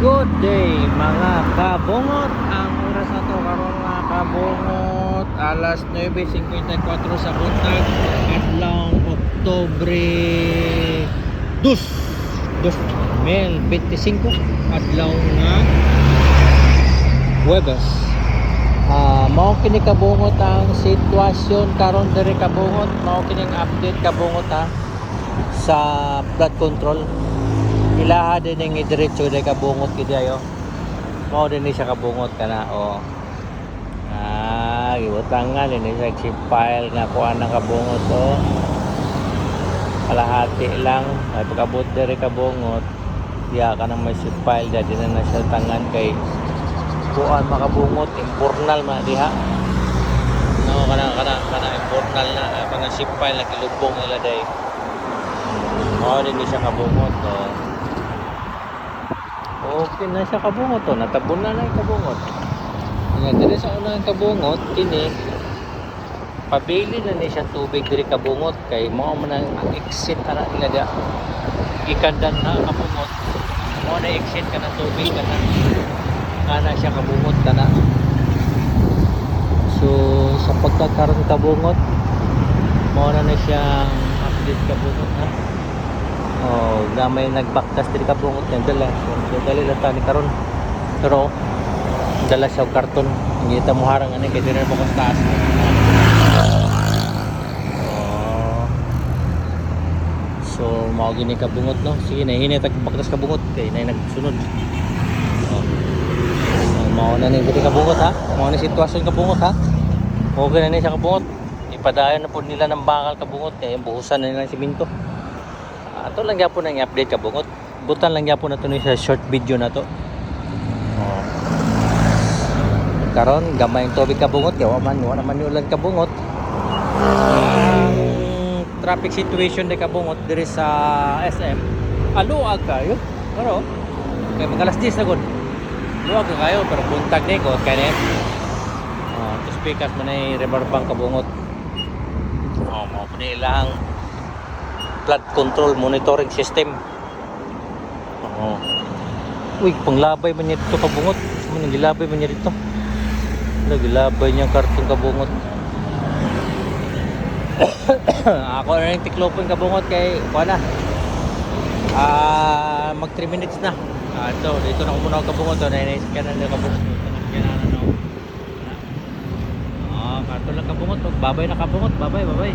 Good day mga kabungot. Ang oras na to karon mga kabungot. Alas 9.54 sa buntag Adlaw Oktobre 2 2 Mel 25 Adlaw nga Huwebes. Ah, mao kini kabungot ang sitwasyon karon diri kabungot. Mao kini update kabungot ha sa flood control ilaha din ang diretso dahil kabungot kidi ayo mao din siya kabungot kana o ah gibutangan ini sa chip file nga kuan ng kabungot o kalahati lang. Ay pagabot diri kabungot. Diya ka nang may chip file dadi na na siya tangan kay kuan makabungot impurnal man diha. No kana kana kana impurnal na. Kana chip file na kilubong nila day. Mao din siya kabungot o Okay na siya kabungot to. Natabon na na yung kabungot. Nga dire sa unang kabungot, kini pabili na ni siya tubig diri kabungot kay mao man ang exit ana nila da. Ikandan na kabungot. Mao na exit ka na tubig kana. Kana siya kabungot kana. So sa pagkakaroon kabungot, mao na na siyang update kabungot ha. Oh, gamay nagbaktas diri ka bungot niya dala. So dali lang tani karon. Pero dala siya karton. Hindi ta mo harang ani kay diri mo taas. Oh. So mao gini ka bungot no. Sige na hinay tag baktas ka bungot kay nay nagsunod. Oh. Mao na ni diri ka bungot ha. Mao na sitwasyon ka bungot ha. Okay na ni siya ka bungot. Ipadayon na po nila ng bakal ka bungot kay buhusan na nila ng simento. Ato lang gyapon ang i-update ka bungot. Butan lang gyapon nato sa short video na to. Oh. Karon gamay ang tubig ka bungot kay wa man wa naman ulan ka bungot. Ang traffic situation de ka bungot diri sa SM. Aluag kayo. Pero kay magalas 10 na gud. Luag ka kayo pero buntag ni ko kay net. Oh, to speakers man ay reverbang ka bungot. Oh, mo pa ilang flood control monitoring system. Oo. Uy, panglabay man niya dito kabungot. Ano gilabay man niya dito? Ano gilabay niya karton kabungot. Ako na yung tiklopon kabungot kay wala. Ah, mag 3 minutes na. Ah, ito, dito na ko muna kabungot. Oh, nainais ka na na kabungot. Na ano. Ah, karton lang kabungot. oh. Babay na kabungot. Babay, babay.